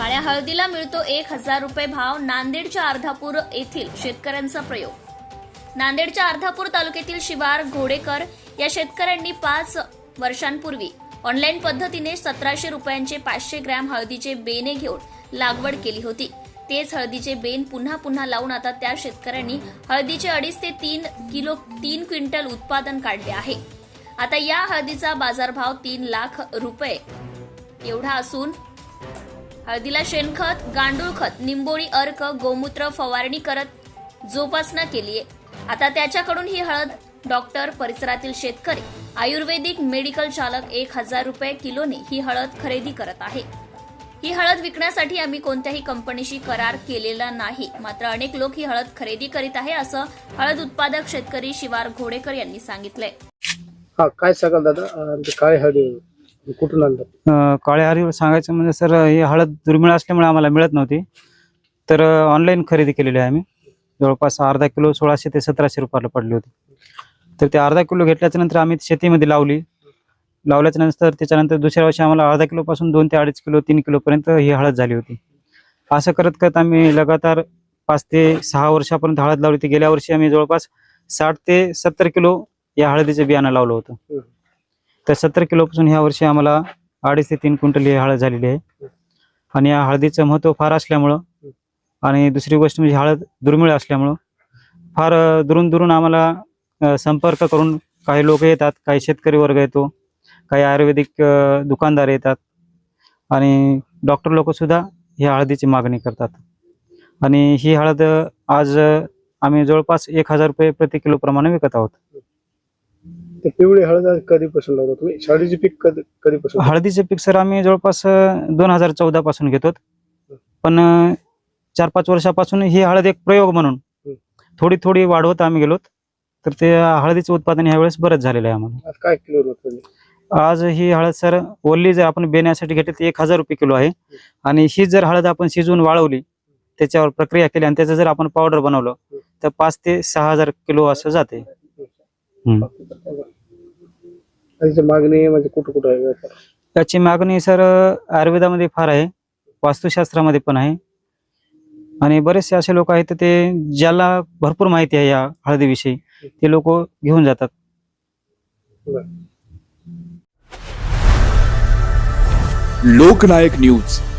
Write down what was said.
काळ्या हळदीला मिळतो एक हजार रुपये भाव नांदेडच्या अर्धापूर येथील शेतकऱ्यांचा प्रयोग. नांदेडच्या अर्धापूर तालुक्यातील शिवार घोडेकर या शेतकऱ्यांनी पाच वर्षांपूर्वी ऑनलाईन पद्धतीने सतराशे रुपयांचे पाचशे ग्रॅम हळदीचे बेने घेऊन लागवड केली होती. तेच हळदीचे बेन पुन्हा पुन्हा लावून आता त्या शेतकऱ्यांनी हळदीचे अडीच ते तीन किलो तीन क्विंटल उत्पादन काढले आहे. आता या हळदीचा बाजारभाव तीन लाख रुपये एवढा असून हळदीला शेणखत गांडूळ खत निंबोळी अर्क गोमूत्र फवारणी करत जोपासना केली आहे. आता त्याच्याकडून ही हळद डॉक्टर परिसरातील शेतकरी आयुर्वेदिक मेडिकल चालक एक हजार रुपये किलोने ही हळद खरेदी करत आहे. ही हळद विकण्यासाठी आम्ही कोणत्याही कंपनीशी करार केलेला नाही. मात्र अनेक लोक ही हळद खरेदी करीत आहे असं हळद उत्पादक शेतकरी शिवार घोडेकर यांनी सांगितलंय. हा काय सांगाल दादा? काय हळदी कुठून काळ्या हळदीवर सांगायचं म्हणजे सर ही हळद दुर्मिळ असल्यामुळे आम्हाला मिळत नव्हती. तर ऑनलाईन खरेदी केलेली आहे आम्ही. जवळपास अर्धा किलो सोळाशे ते सतराशे रुपयाला पडली होती. तर ते अर्धा किलो घेतल्याच्या नंतर आम्ही शेतीमध्ये लावली. लावल्याच्या नंतर त्याच्यानंतर दुसऱ्या वर्षी आम्हाला अर्धा किलोपासून दोन ते अडीच किलो तीन किलोपर्यंत ही हळद झाली होती. असं करत करत आम्ही लगातार पाच ते सहा वर्षापर्यंत हळद लावली होती. गेल्या वर्षी आम्ही जवळपास साठ ते सत्तर किलो या हळदीचं बियाणं लावलं होतं. तर सत्तर किलोपासून ह्या वर्षी आम्हाला अडीच ते तीन क्विंटल ही हळद झालेली आहे. आणि या हळदीचं महत्त्व फार असल्यामुळं आणि दुसरी गोष्ट म्हणजे हळद दुर्मिळ असल्यामुळं फार दुरून दुरून आम्हाला संपर्क करून काही लोक येतात काही शेतकरी वर्ग येतो काही आयुर्वेदिक दुकानदार येतात आणि डॉक्टर लोकसुद्धा ह्या ही हळदीची मागणी करतात. आणि ही हळद आज आम्ही जवळपास एक हजार रुपये प्रति किलो प्रमाणे विकत आहोत. ते पिवळी हळद कधीपासून लावता तुम्ही? हळदीचे पीक कधी कधीपासून? हळदीचे पीक सर आम्ही जवळपास दोन हजार चौदा पासून घेतो पण चार पाच वर्षापासून ही हळद एक प्रयोग म्हणून. थोडी थोडी वाढवत आम्ही गेलोत. तर ते हळदीचं उत्पादन ह्यावेळेस बरंच झालेलं आहे आम्हाला. आज काय किलो आज ही हळद सर ओली जर आपण बेण्यासाठी घेतली तर एक हजार रुपये किलो आहे. आणि ही जर हळद आपण शिजवून वाळवली त्याच्यावर प्रक्रिया केली आणि त्याचं जर आपण पावडर बनवलं तर पाच ते सहा हजार किलो असं जाते. हं. हळदीची मागणी म्हणजे कुठं कुठं आहे? त्याची मागणी सर आयुर्वेदामध्ये फार आहे. वास्तुशास्त्रामध्ये पण आहे. आणि बरेचसे असे लोक आहेत तर ते ज्याला भरपूर माहिती आहे या हळदीविषयी ते लोक घेऊन जातात. लोकनायक न्यूज.